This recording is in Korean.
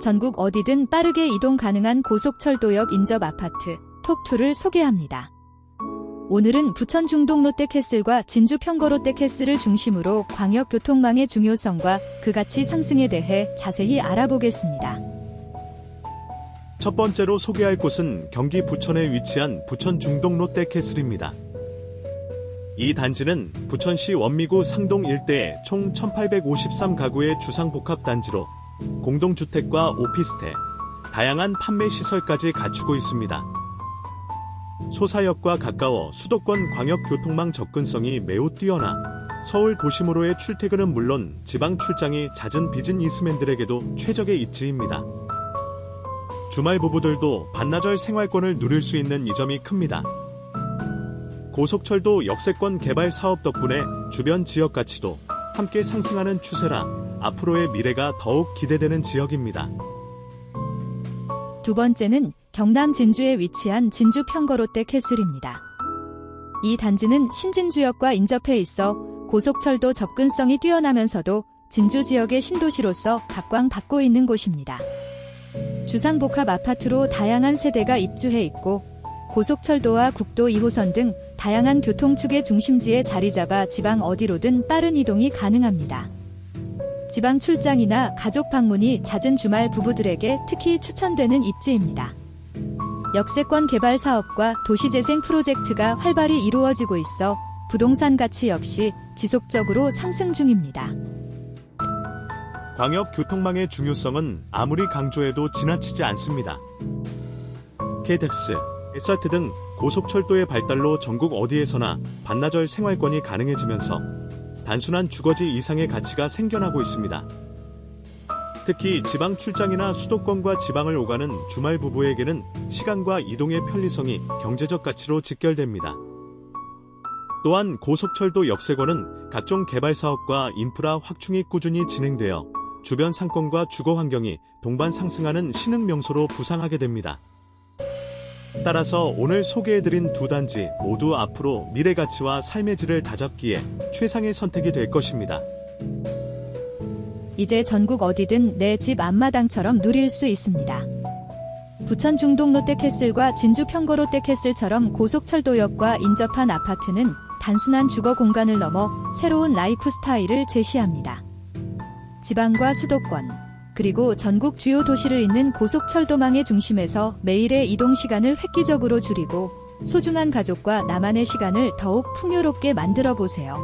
전국 어디든 빠르게 이동 가능한 고속철도역 인접 아파트 톱2를 소개합니다. 오늘은 부천 중동 롯데캐슬과 진주 평거 롯데캐슬을 중심으로 광역교통망의 중요성과 그 가치 상승에 대해 자세히 알아보겠습니다. 첫 번째로 소개할 곳은 경기 부천에 위치한 부천 중동 롯데캐슬입니다. 이 단지는 부천시 원미구 상동 일대에 총 1853가구의 주상복합단지로 공동주택과 오피스텔, 다양한 판매 시설까지 갖추고 있습니다. 소사역과 가까워 수도권 광역 교통망 접근성이 매우 뛰어나 서울 도심으로의 출퇴근은 물론 지방 출장이 잦은 비즈니스맨들에게도 최적의 입지입니다. 주말 부부들도 반나절 생활권을 누릴 수 있는 이 점이 큽니다. 고속철도 역세권 개발 사업 덕분에 주변 지역 가치도 함께 상승하는 추세라 앞으로의 미래가 더욱 기대되는 지역입니다. 두 번째는 경남 진주에 위치한 진주 평거 롯데 캐슬입니다. 이 단지는 신진주역과 인접해 있어 고속철도 접근성이 뛰어나면서도 진주 지역의 신도시로서 각광받고 있는 곳입니다. 주상복합 아파트로 다양한 세대가 입주해 있고 고속철도와 국도 2호선 등 다양한 교통축의 중심지에 자리 잡아 지방 어디로든 빠른 이동이 가능합니다. 지방 출장이나 가족 방문이 잦은 주말 부부들에게 특히 추천되는 입지입니다. 역세권 개발 사업과 도시재생 프로젝트가 활발히 이루어지고 있어 부동산 가치 역시 지속적으로 상승 중입니다. 광역 교통망의 중요성은 아무리 강조해도 지나치지 않습니다. KTX, SRT 등 고속철도의 발달로 전국 어디에서나 반나절 생활권이 가능해지면서 단순한 주거지 이상의 가치가 생겨나고 있습니다. 특히 지방 출장이나 수도권과 지방을 오가는 주말 부부에게는 시간과 이동의 편리성이 경제적 가치로 직결됩니다. 또한 고속철도 역세권은 각종 개발 사업과 인프라 확충이 꾸준히 진행되어 주변 상권과 주거 환경이 동반 상승하는 신흥 명소로 부상하게 됩니다. 따라서 오늘 소개해드린 두 단지 모두 앞으로 미래 가치와 삶의 질을 다잡기에 최상의 선택이 될 것입니다. 이제 전국 어디든 내 집 앞마당처럼 누릴 수 있습니다. 부천 중동 롯데캐슬과 진주 평거 롯데캐슬처럼 고속철도역과 인접한 아파트는 단순한 주거 공간을 넘어 새로운 라이프 스타일을 제시합니다. 지방과 수도권, 그리고 전국 주요 도시를 잇는 고속철도망의 중심에서 매일의 이동 시간을 획기적으로 줄이고 소중한 가족과 나만의 시간을 더욱 풍요롭게 만들어 보세요.